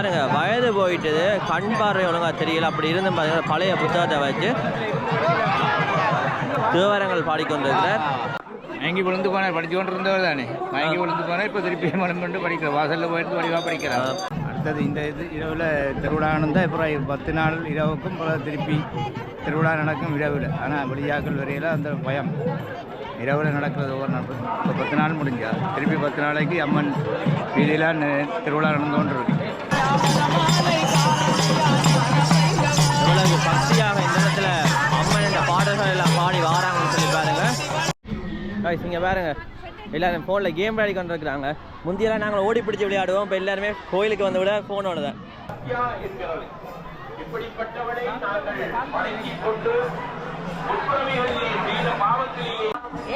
பாருங்க வயது போயிட்டது. கண் பார்வை ஒழுங்கா தெரியல. அப்படி இருந்தும் பார்த்தீங்கன்னா பழைய புத்தகத்தை வச்சு தேவாரங்கள் பாடிக்கொண்டிருக்கிறார். மயங்கி விழுந்து போனார் படிச்சு கொண்டு இருந்தவர் தானே. மயங்கி விழுந்து போனார் இப்போ திருப்பி மனம் கொண்டு படிக்கிற வாசலில் போயிட்டு வடிவாக படிக்கிறார். அடுத்தது இந்த இது இரவில் திருவிழா நடந்தால் அப்புறம் பத்து நாள் இரவுக்கும் திருப்பி திருவிழா நடக்கும் இரவில். ஆனால் வெளியாக்கள் வரையில் அந்த பயம். இரவில் நடக்கிறது ஒவ்வொரு நாள். இப்போ பத்து நாள் முடிஞ்சா திருப்பி பத்து நாளைக்கு அம்மன் வீதியில் திருவிழா நடந்து கொண்டு இருக்கு இவ்வளவு பக்தியாக இந்த இடத்துல அம்மன் இந்த பாடல்கள் எல்லாம் பாடி வாராங்கன்னு சொல்லி பாருங்க. கைஸ் இங்கே பாருங்க. எல்லாரும் ஃபோனில் கேம் விளையாடி கொண்டு இருக்கிறாங்க முந்தியெல்லாம் நாங்கள் ஓடி பிடிச்சி விளையாடுவோம். இப்போ எல்லாருமே கோயிலுக்கு வந்து விட ஃபோனோட தான்.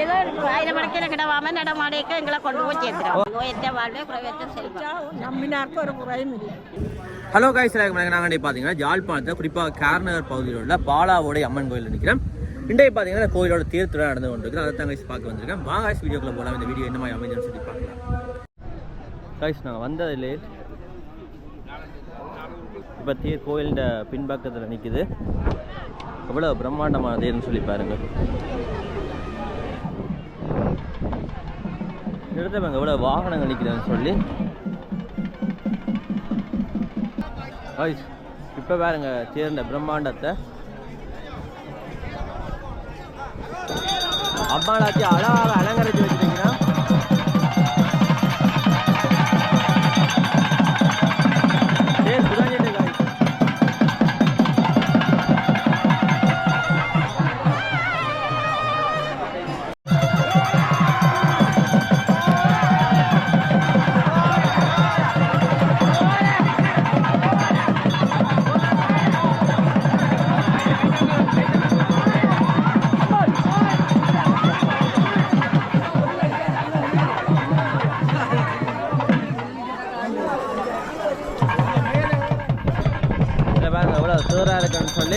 ஏதோ ஆயிரம் மணிக்கு கிடவாம நடமாடிக்க எங்களை கொண்டு போய் சேர்த்துறோம் நோயற்ற வாழ்வே குறைவற்ற செல்வம் நம்பினாருக்கு ஒரு குறையும் இல்லை ஹலோ கைஸ் நாங்கள் பார்த்தீங்கன்னா ஜாழ்ப்பாணத்தில் குறிப்பாக கார்நகர் பகுதியில் உள்ள பாலாவோடைய அம்மன் கோயில் நிற்கிறோம் இன்றைய பார்த்தீங்கன்னா கோயிலோட தீர்த்துடன் நடந்து கொண்டிருக்கு அதை தான் கைஸ் பார்க்க வந்திருக்கேன் வாங்க கைஸ் வீடியோக்குள்ள போகலாம் இந்த வீடியோ என்ன மாதிரி அமைஞ்சுன்னு சொல்லி பார்க்கலாம் கைஸ் நாங்கள் வந்ததில்லே இப்போ தீர் கோயிலின் பின்பக்கத்தில் நிற்குது எவ்வளோ பிரம்மாண்டமானதுன்னு சொல்லி பாருங்க இந்த இடத்துல பாருங்க எவ்வளோ வாகனங்கள் சொல்லி. இப்போ பாருங்க சேர்ந்த பிரம்மாண்டத்தை. அம்மாளாச்சி அழகாக அலங்கரிச்சு வச்சுட்டீங்கன்னா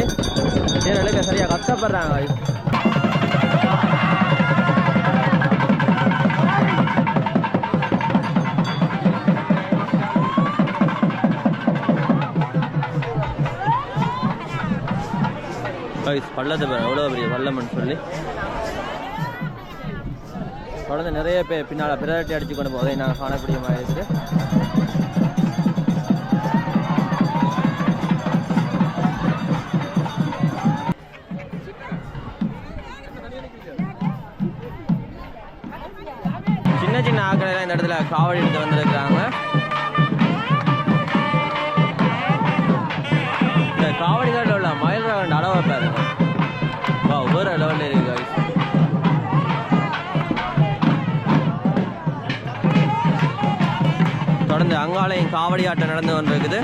இருக்குன்னு சரியாக கஷ்டப்படுறாங்க. Guys. பள்ளத்தை அவ்வளோ எவ்வளோ பெரிய பள்ளம்னு சொல்லி. குழந்தை நிறைய பேர் பின்னால் பிறட்டி அடிச்சு கொண்டு போதை நாங்கள் காணக்கூடிய மாதிரி இருக்குது சின்ன சின்ன ஆக்கள் எல்லாம் இந்த இடத்துல காவடி எடுத்து வந்திருக்கிறாங்க. இந்த காவடிகளில் உள்ள மயில் ரகண்ட அளவை பாருங்க வா ஒவ்வொரு லெவலில் இருக்கு தொடர்ந்து அங்காலையும் காவடி ஆட்டம் நடந்து கொண்டிருக்குது.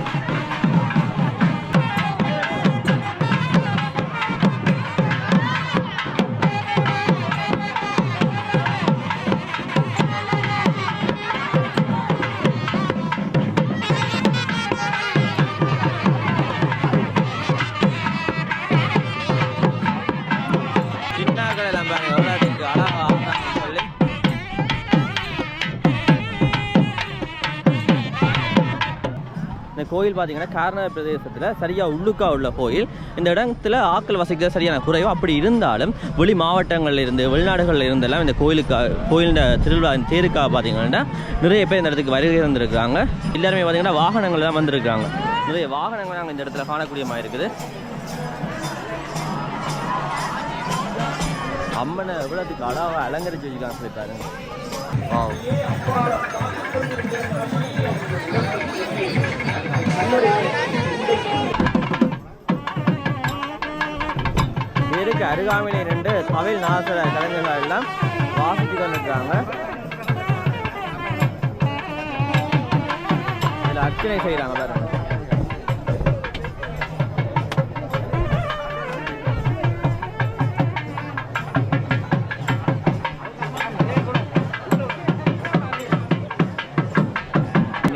கோயில் பார்த்தீங்கன்னா கார்னர் பிரதேசத்தில் சரியாக உள்ளுக்கா உள்ள கோயில். இந்த இடத்துல ஆக்கள் வசதிகள் சரியான குறைவு. அப்படி இருந்தாலும் வெளி மாவட்டங்களில் இருந்து வெளிநாடுகளில் இருந்தெல்லாம் இந்த கோயிலுக்கு கோயிலின் திருவிழா தேருக்கா தேருக்காக பார்த்தீங்கன்னா நிறைய பேர் இந்த இடத்துக்கு வருகை வந்திருக்கிறாங்க எல்லாருமே பார்த்தீங்கன்னா வாகனங்கள் தான் வந்திருக்காங்க நிறைய வாகனங்கள் நாங்கள் இந்த இடத்துல காணக்கூடிய மாதிரி இருக்குது. அம்மனை எவ்வளோத்துக்கு அழகாக அலங்கரிச்சு வச்சுருக்காங்க சொல்லி பாருங்க. Wow. அருகாமையில் அருகாமையிலே தமிழ் நாசர கலைஞர்கள் எல்லாம் வாசித்து கொண்டிருக்காங்க இதில் அர்ச்சனை செய்கிறாங்க பாருங்க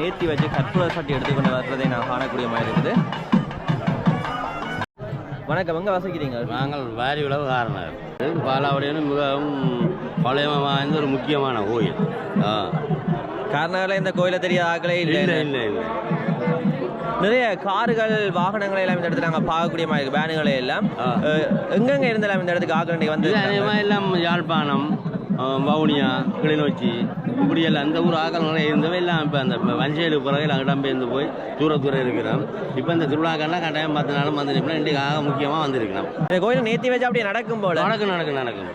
நேர்த்தி வச்சு கற்பூர சட்டி எடுத்துக்கொண்டு வர்றதை நான் காணக்கூடிய மாதிரி இருக்குது. வணக்கம் எங்க வசிக்கிறீங்க? நாங்கள் வாரி உழவுகாரனர் பாலாவடின்னு மிகவும் பழைய வாய்ந்த ஒரு முக்கியமான கோயில். காரணங்கள இந்த கோயிலை தெரியாத ஆக்களே இல்லை இல்லை இல்லை இல்லை. நிறைய கார்கள் வாகனங்களை எல்லாம் இந்த இடத்துல நாங்கள் பார்க்கக்கூடிய மாதிரி இருக்கு. வேனுகளை எல்லாம் எங்கெங்க இருந்தெல்லாம் இந்த இடத்துக்கு ஆக்கள் வந்து எல்லாம் யாழ்ப்பாணம் வவுனியா கிளிநொச்சி இப்படி எல்லாம் அந்த ஊர் நிறைய இருந்தவை எல்லாம் இப்போ அந்த வஞ்சேடு பிறகு எல்லாம் இடம்பெயர்ந்து போய் தூர தூரம் இருக்கிறோம் இப்போ இந்த திருவிழாக்கள்லாம் கட்டாயம் பத்து நாளும் வந்துருக்கோம் இன்றைக்கு ஆக முக்கியமாக வந்திருக்கிறோம் இந்த கோயில் நேத்தி வச்சு அப்படியே நடக்கும் போல. நடக்கும் நடக்கும் நடக்கும்.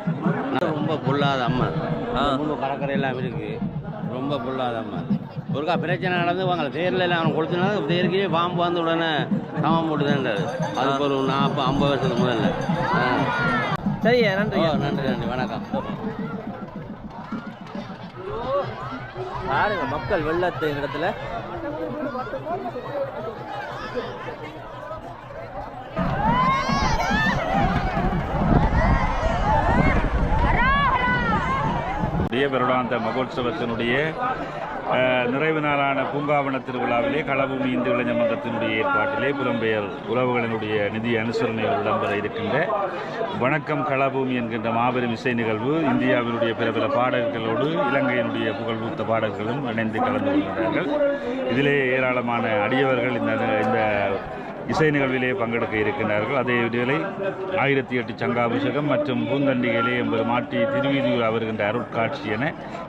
ரொம்ப பொல்லாத அம்மா. ரொம்ப கடற்கரை எல்லாம் இருக்கு. ரொம்ப பொல்லாத அம்மா. ஒருக்கா பிரச்சனை நடந்து வாங்கல. தேரில் எல்லாம் அவன் கொடுத்தனா தேருக்கே பாம்பு வந்த உடனே சாமம் போட்டுதான்றாரு அதுக்கு ஒரு நாற்பது ஐம்பது வருஷத்துக்கு முதல்ல. சரி நன்றி. நன்றி நன்றி. வணக்கம். பாருங்க மக்கள் வெள்ளத்து இடத்துல. உடைய வருடாந்த மகோத்சவத்தினுடைய நிறைவு நாளான பூங்காவன திருவிழாவிலே களபூமி இந்து இளைஞர் மன்றத்தினுடைய ஏற்பாட்டிலே புலம்பெயர் உறவுகளினுடைய நிதி அனுசரணைகள் இடம்பெற இருக்கின்ற வணக்கம் களபூமி என்கின்ற மாபெரும் இசை நிகழ்வு இந்தியாவினுடைய பிற பிற பாடல்களோடு இலங்கையினுடைய புகழ்பூத்த பாடல்களும் இணைந்து கலந்து கொள்கிறார்கள். இதிலே ஏராளமான அடியவர்கள் இந்த இந்த இசை நிகழ்விலே பங்கெடுக்க இருக்கின்றார்கள். அதே வேளை ஆயிரத்தி எட்டு சங்காபிஷேகம் மற்றும் பூந்தண்டிகையிலே எம்பது மாட்டி திருவீதியூர் அவர்கின்ற அருட்காட்சி என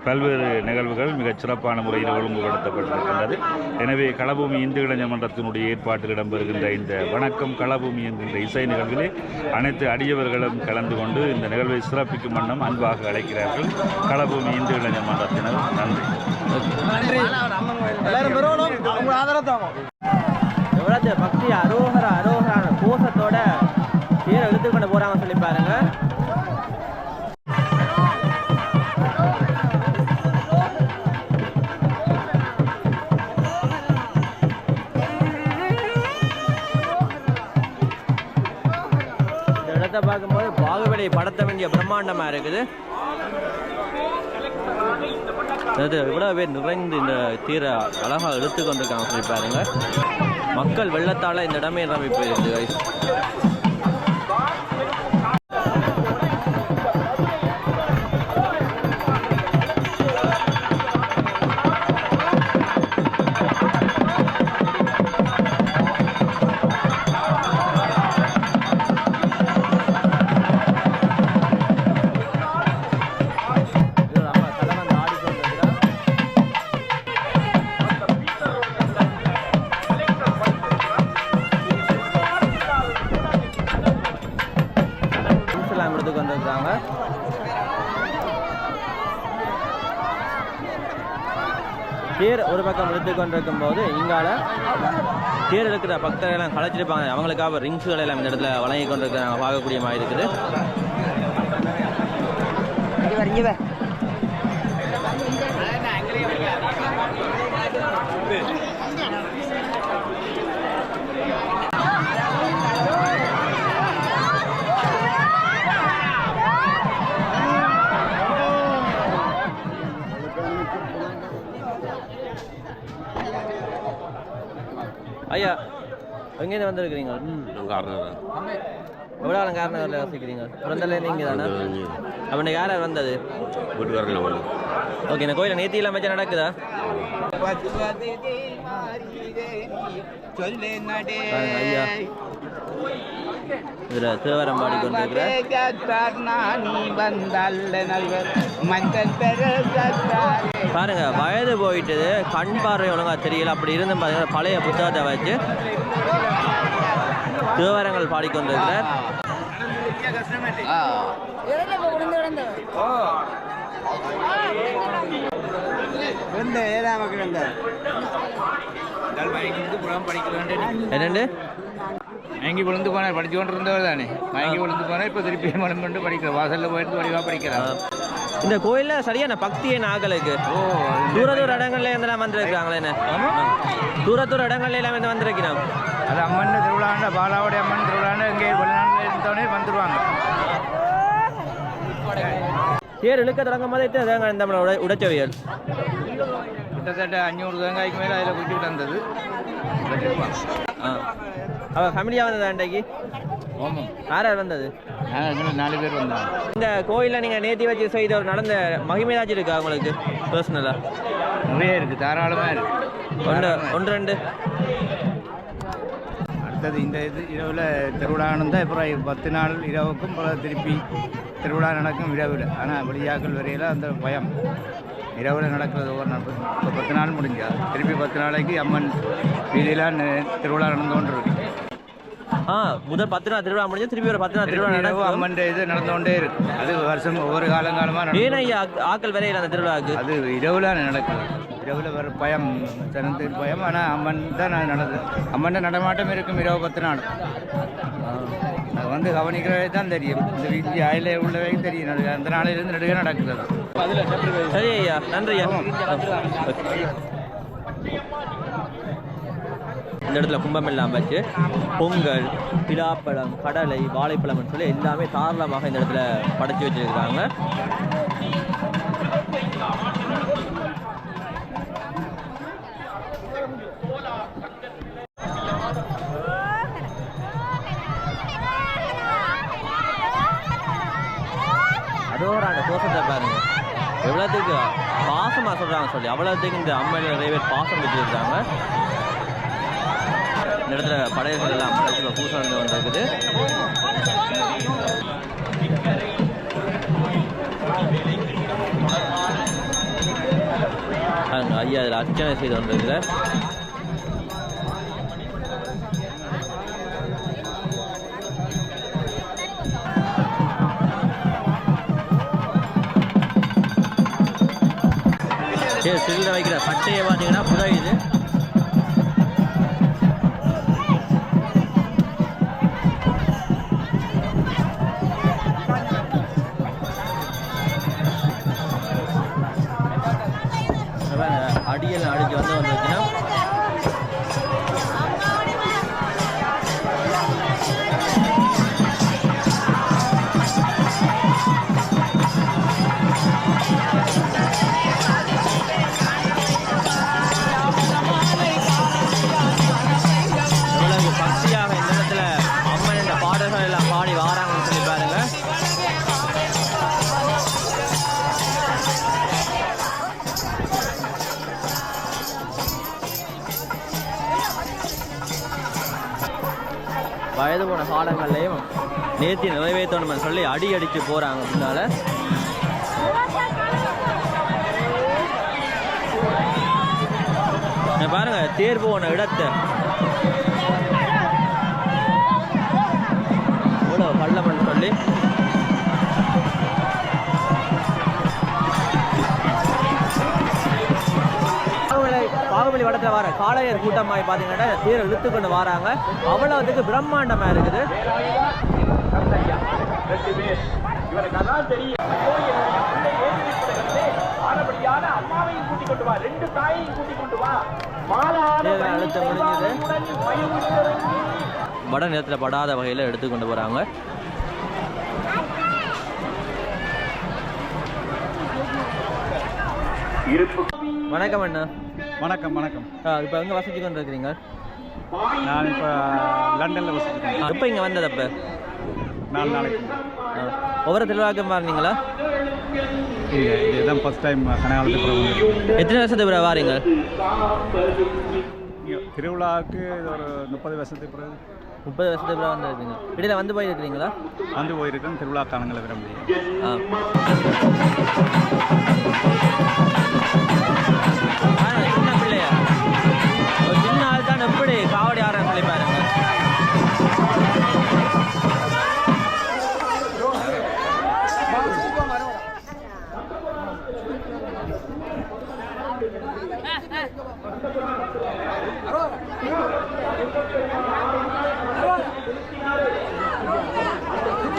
பல்வேறு நிகழ்வுகள் மிகச் சிறப்பான முறையில் ஒழுங்குபடுத்தப்பட்டிருக்கின்றது. எனவே களபூமி இந்து இளைஞர் மன்றத்தினுடைய ஏற்பாட்டில் இடம்பெறுகின்ற இந்த வணக்கம் களபூமி என்கின்ற இசை நிகழ்விலே அனைத்து அடியவர்களும் கலந்து கொண்டு இந்த நிகழ்வை சிறப்பிக்கும் வண்ணம் அன்பாக அழைக்கிறார்கள். களபூமி இந்து இளைஞர் மன்றத்தினர். நன்றி. எவ்வளவு பக்தி அரோகர அரோகரான கோஷத்தோட பேரை இழுத்து கொண்டு போறாங்க சொல்லி பாருங்க. இந்த இடத்தை பார்க்கும்போது பாகுபலியை படத்த வேண்டிய பிரம்மாண்டமா இருக்குது. அதாவது இவ்வளவு பேர் நிறைந்து இந்த தீரை அழகா எடுத்துக்கொண்டிருக்காங்க சொல்லி பாருங்க. மக்கள் வெள்ளத்தால இந்த இடமே நிரம்பி போயிருக்கு பக்கம் எடுத்து கொண்டிருக்கும் போது இங்கால தேர் எடுக்கிற பக்தர்கள் எல்லாம் களைச்சிருப்பாங்க. அவங்களுக்காக ரிங்ஸுகள் எல்லாம் இந்த இடத்துல வழங்கி கொண்டிருக்கிறாங்க. பார்க்கக்கூடிய மாதிரி இருக்குது. எங்கேருந்து வந்திருக்கிறீங்க? எவ்வளோ ஆளும் காரணம் வசிக்கிறீங்க? பிறந்தல நீங்கள் தானே அப்போ இன்னைக்கு யார் வந்தது? ஓகே இந்த கோயிலில் நேத்தி எல்லாம் வச்சு நடக்குதா? ஐயா இதுல தேவரம் பாடிக்கொண்டிருக்கிற பாருங்க வயது போயிட்டது. கண் பார்வை ஒழுங்கா தெரியல. அப்படி இருந்து பாத்தீங்கன்னா பழைய புத்தகத்தை வச்சு தேவரங்கள் பாடிக்கொண்டிருக்கிறார். என்னண்டு? மயங்கி விழுந்து போனார் கொண்டு இருந்தவர் தானே. மயங்கி விழுந்து போனால் இப்போ திருப்பி மனம் கொண்டு படிக்கிற வாசல்ல போயிட்டு வடிவா படிக்கிறார். இந்த கோயில்ல சரியான பக்தியை நாகலுக்கு தூர தூர இடங்கள்ல இருந்தெல்லாம் வந்திருக்கிறாங்களே என்ன? தூர தூர இடங்கள்ல எல்லாம் இருந்து வந்திருக்கிறான் அது அம்மன் திருவிழாண்ட பாலாவுடைய அம்மன் திருவிழாண்ட எங்கே வெளிநாட்டில் இருந்தோடனே வந்துடுவாங்க தேர் இழுக்க தொடங்கும் போதே தேங்க இந்த உடைச்சவியல் கிட்டத்தட்ட அஞ்சூறு தேங்காய்க்கு மேலே அதில் விட்டுக்கிட்டு வந்தது. ஆ. அவ ஃபேமிலியாக வந்ததா அன்றைக்கு? ஆமாம். யார் யார் வந்தது? நாலு பேர் வந்தாங்க. இந்த கோயிலில் நீங்கள் நேத்தி வச்சு செய்த ஒரு நடந்த மகிமை ஏதாச்சும் இருக்கா உங்களுக்கு? பர்சனலாக நிறைய இருக்குது தாராளமாக இருக்குது ஒன்று ஒன்று ரெண்டு. அடுத்தது இந்த இது இரவில் திருவிழா தான் அப்புறம் பத்து நாள் இரவுக்கும் அப்புறம் திருப்பி திருவிழா நடக்கும் இரவில். ஆனால் வெளியாக்கள் வரையில அந்த பயம். இரவில் நடக்கிறது ஒவ்வொரு நாள். இப்போ பத்து நாள் முடிஞ்சா. திருப்பி பத்து நாளைக்கு அம்மன் வீதியில் திருவிழா நடந்து கொண்டு இருக்கு ஆ முதல் பத்து நாள் திருவிழா முடிஞ்சு திருப்பி ஒரு பத்து நாள் திருவிழா நடக்கும். அம்மன் இது நடந்து கொண்டே இருக்கு. அது வருஷம் ஒவ்வொரு காலங்காலமாக ஏன் நடக்கும் ஐயா ஆக்கள் வரையில அந்த திருவிழாவுக்கு? அது இரவில் நடக்குது. இரவில் வர பயம் ஜனத்துக்கு பயம். ஆனால் அம்மன் தான் நடந்தது. அம்மன் நடமாட்டம் இருக்கும் இரவு பத்து நாள். அது வந்து கவனிக்கிறவே தான் தெரியும். இந்த வீட்டில் ஆயில உள்ளவே தெரியும். அது அந்த நாளிலிருந்து நடுவே நடக்குது சரி ஐயா நன்றி இந்த இடத்துல கும்பம் எல்லாம் வச்சு பொங்கல் பிலாப்பழம் கடலை வாழைப்பழம்னு சொல்லி எல்லாமே தாராளமாக இந்த இடத்துல படைச்சி வச்சுருக்காங்க எவ்வளோத்துக்கு பாசமாக சொல்கிறாங்க சொல்லி அவ்வளோத்துக்கு இந்த அம்மையில் நிறைய பேர் பாசம் வச்சுருக்காங்க இந்த இடத்துல படையர்கள் எல்லாம் படைச்சு பூசம் வந்து வந்திருக்குது ஐயா இதில் அர்ச்சனை செய்து வந்திருக்குது சரி வைக்கிற சட்டையை பார்த்தீங்கன்னா புதையுது அதான் அடியல் அடிச்சு வந்து வயது போன காலங்கள்லையும் நேர்த்தி நிறைவேற்றணும்னு சொல்லி அடி அடிச்சு போகிறாங்க முன்னால பாருங்க தேர் போன இடத்தை. இவ்வளோ பள்ளம்னு சொல்லி பாகுபலி வடத்தில் வர காளையர் கூட்டமாய் பார்த்தீங்கன்னா தேரை இழுத்து கொண்டு வராங்க. அவ்வளோத்துக்கு பிரம்மாண்டமாக இருக்குது. அழுத்த முடிஞ்சது வட நிறத்தில் படாத வகையில் எடுத்து கொண்டு போகிறாங்க வணக்கம் அண்ணா. வணக்கம் வணக்கம். இப்போ எங்கே வசிச்சு கொண்டு இருக்கிறீங்க நான் இப்போ லண்டனில் வசிக்கிறேன் எப்போ இங்கே வந்தது அப்போ? நாலு நாளைக்கு. ஒவ்வொரு திருவிழாக்கும் பாருங்களா இல்லை இதுதான் ஃபஸ்ட் டைம் கனகாலத்துக்கு எத்தனை வருஷத்துக்கு பிறகு வாரீங்க? திருவிழாவுக்கு இது ஒரு முப்பது வருஷத்துக்கு பிறகு. முப்பது வருஷத்துக்கு பிறகு வந்துருக்கீங்க. இடையில வந்து போயிருக்கிறீங்களா வந்து போயிருக்கேன் திருவிழா காலங்களை விட முடியும் ஆ.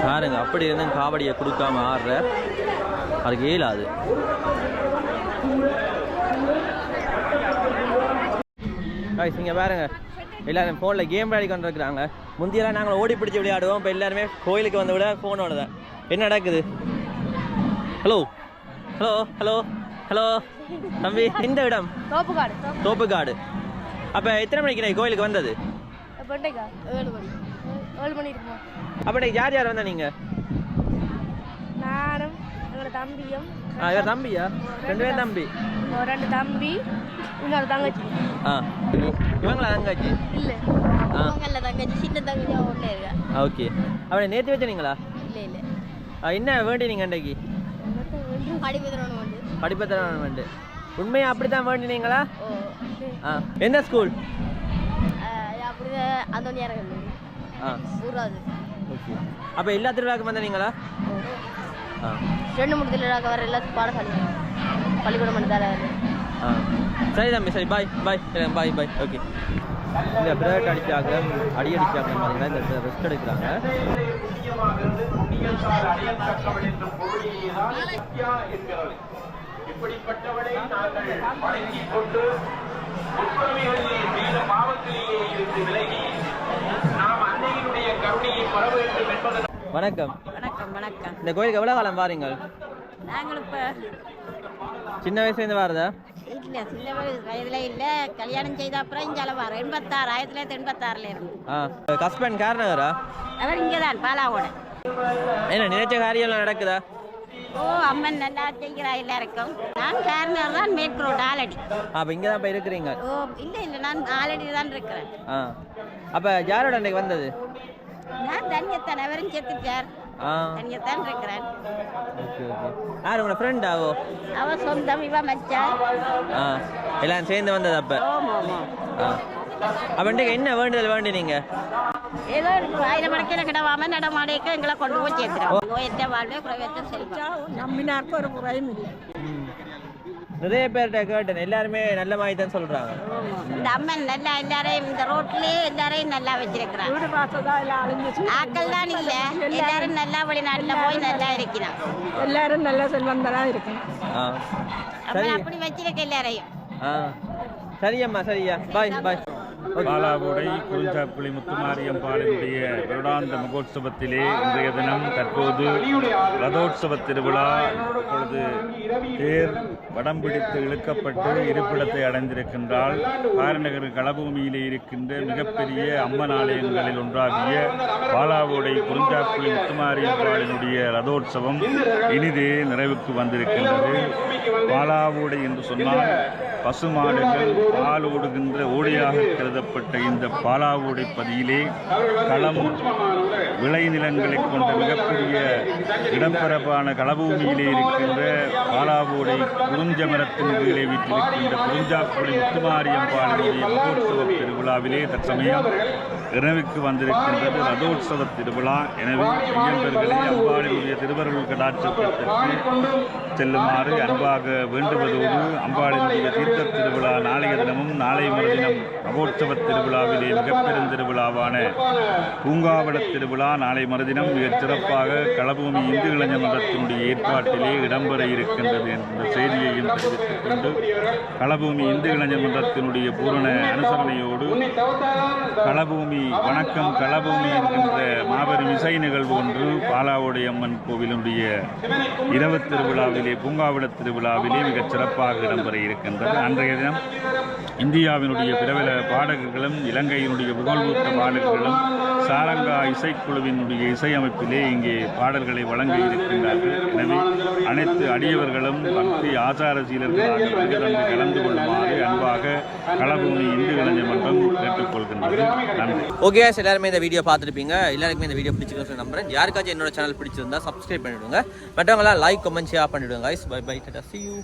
பாருங்க அப்படி இருந்தும் காவடியை கொடுக்காம ஆடுற அதுக்கு இயலாது guys, இங்க பாருங்க. எல்லாரும் ஃபோனில் கேம் விளையாடி கொண்டு இருக்கிறாங்க முந்தியெல்லாம் நாங்கள் ஓடி பிடிச்சி விளையாடுவோம். இப்போ எல்லாருமே கோயிலுக்கு வந்து விட ஃபோனோட தான் என்ன நடக்குது? ஹலோ ஹலோ ஹலோ ஹலோ தம்பி இந்த இடம்? தோப்புக்காடு தோப்புக்காடு. அப்போ எத்தனை மணிக்கு நான் கோயிலுக்கு வந்தது? பண்டைக்கா ஏழு மணி. ஏழு மணி இருக்குமா? அப்போ இன்னைக்கு யார் யார் வந்தா நீங்கள் நானும் எங்களோட தம்பியும் ஆ இவர் தம்பியா? ரெண்டு பேரும் தம்பி. ரெண்டு தம்பி இன்னொரு தங்கச்சி. ஆ. இவங்களா தங்காச்சி? இல்லை. ஆ. பொங்கல்ல தங்கச்சி சின்ன தங்கச்சி ஒன்றே இருக்கா? ஓகே. அவனை நேற்று வச்சுனீங்களா? இல்லை இல்லை. என்ன வேண்டினீங்க அன்றைக்கு படிப்பு தரணும் வந்து படிப்பத்திரம் வேண்டு உண்மையாக அப்படி தான் வேண்டினீங்களா? ஓ. ஆ. எந்த ஸ்கூல் அப்படி அந்தோனியா இருக்கு ஆ. ஓகே அப்போ எல்லா திருவிழாக்கும் வந்தீங்களா ஆ. ரெண்டு மூணு திருவிழாக்கு வர எல்லா பாடசாலை பள்ளிக்கூடம் மட்டும் ஆ. சரி தம்பி சரி பாய் பாய் பாய் பாய் ஓகே இந்த பிரேக் அடிச்சாங்க அடி அடிச்சாங்க பார்த்தீங்கன்னா இந்த ரெஸ்ட் எடுக்கிறாங்க. வணக்கம். வணக்கம் வணக்கம். இந்த கோயிலுக்கு எவ்வளோ காலம் வாரீங்க நாங்கள் இப்போ சின்ன வயசுலேருந்து வாரதா? இல்லை சின்ன வயதில் இல்லை கல்யாணம் செய்த அப்புறம் இங்கே வரோம். எண்பத்தாறு ஆயிரத்தி தொள்ளாயிரத்தி எண்பத்தாறில் இருந்து. ஆ கஸ்பன் காரணகரா அவர் இங்கே தான் பாலாவோட. என்ன நினைச்ச காரியம்லாம் நடக்குதா? ஓ அம்மன் நல்லா செய்கிறா எல்லாருக்கும் நான் காரணம் தான் மேற்கு ரோடு ஆலடி. அப்போ இங்கே தான் இப்போ இருக்கிறீங்க? ஓ இல்லை இல்லை நான் ஆலடி தான் இருக்கிறேன். ஆ. அப்போ யாரோட அன்னைக்கு வந்தது? நான் தனியத்தான் அவரும் செத்துட்டார். ஆ. தனியத்தான் இருக்கிறேன். Okay okay. யார் உங்களோட ஃப்ரெண்டாவோ அவ? சொந்தம் இவ மச்சான் ஆ. எல்லாம் சேர்ந்து வந்தது அப்போ? ஆ. இன்றைக்கு என்ன வேண்டுதல் வேண்டினீங்க? ஏதோ ஆயிரம் மணிக்கு கிடவாம நடமாடைக்கு எங்களை கொண்டு போய் சேர்த்துறோம் நோயற்ற வாழ்வே குறைவற்ற செல்வம் நம்பினாருக்கு ஒரு குறையும் இல்லை நிறைய பேர்கிட்ட கேட்டேன் எல்லாருமே நல்ல மாதிரி தான் சொல்கிறாங்க இந்த அம்மன் நல்லா எல்லாரையும் இந்த ரோட்லயே எல்லாரையும் நல்லா அழிஞ்சிச்சு ஆக்கள் தான் இல்ல எல்லாரும் நல்லா வெளிநாட்டுல போய் நல்லா இருக்கிறான் எல்லாரும் நல்ல சரி அம்மன் அப்படி வச்சிருக்க எல்லாரையும் சரியம்மா சரியா பாய் பாய் பாலாவோடை குறிஞ்சாப்புளி முத்துமாரியம்பாளினுடைய வருடாந்த மகோத்சவத்திலே இன்றைய தினம் தற்போது ரதோற்சவ திருவிழா இப்பொழுது தேர் வடம் பிடித்து இழுக்கப்பட்டு இருப்பிடத்தை அடைந்திருக்கின்றால் காரநகர் களபூமியிலே இருக்கின்ற மிகப்பெரிய அம்மன் ஆலயங்களில் ஒன்றாகிய பாலாவோடை குறிஞ்சாப்புளி முத்துமாரியம்பாளினுடைய ரதோற்சவம் இனிதே நிறைவுக்கு வந்திருக்கின்றது. பாலாவோடை என்று சொன்னால் பசுமாடுகள் பால் ஓடுகின்ற ஓடையாக கருதப்பட்ட இந்த பாலாவோடை பதியிலே களம் விளைநிலங்களை கொண்ட மிகப்பெரிய இடப்பரப்பான களபூமியிலே இருக்கின்ற பாலாவோடை குறிஞ்ச மரத்தின் கீழே வீட்டிருக்கின்ற குறிஞ்சாக்குடி முத்துமாரியம்பாளுடைய மகோத்சவ திருவிழாவிலே தற்சமயம் இரவுக்கு வந்திருக்கின்றது ரதோற்சவ திருவிழா. எனவே ஐயம்பர்களே அம்பாளினுடைய திருவருள் கடாட்சத்திற்கு செல்லுமாறு அன்பாக வேண்டுவதோடு அம்பாளினுடைய தீர்த்த திருவிழா நாளைய தினமும் நாளை மறுதினம் மகோற்சவ திருவிழாவிலே மிகப்பெருந்திருவிழாவான திருவிழாவான திருவிழா நாளை மறுதினம் மிகச் சிறப்பாக களபூமி இந்து இளைஞர் மன்றத்தினுடைய ஏற்பாட்டிலே இடம்பெற இருக்கின்றது என்ற செய்தியையும் தெரிவித்துக் கொண்டு களபூமி இந்து இளைஞர் மன்றத்தினுடைய பூரண அனுசரணையோடு களபூமி வணக்கம் களபூமி என்கின்ற மாபெரும் இசை நிகழ்வு ஒன்று பாலாவோடை அம்மன் கோவிலுடைய இரவு திருவிழாவிலே பூங்காவிட திருவிழாவிலே மிகச் சிறப்பாக இடம்பெற இருக்கின்றது. அன்றைய தினம் இந்தியாவினுடைய பிரபல பாடகர்களும் இலங்கையினுடைய புகழ்பூத்த பாடகர்களும் சாரங்கா இசைக்குழுவினுடைய இசையமைப்பிலே இங்கே பாடல்களை வழங்க இருக்கின்றார்கள். எனவே அனைத்து அடியவர்களும் பக்தி ஆச்சார சீலர்களாக கலந்து கொள்ளுமாறு அன்பாக களபூமி இந்து இளைஞர் மன்றம் கேட்டுக்கொள்கின்றது. நன்றி. ஓகே எல்லாருமே இந்த வீடியோ பார்த்துருப்பீங்க. எல்லாருக்குமே இந்த வீடியோ பிடிச்சிருக்கேன் நம்புறேன். யாருக்காச்சும் என்னோட சேனல் பிடிச்சிருந்தா சப்ஸ்கிரைப் பண்ணிவிடுங்க மற்றவங்களாம் லைக் கமெண்ட் ஷேர் பண்ணிவிடுங்க பை பை டாடா see யூ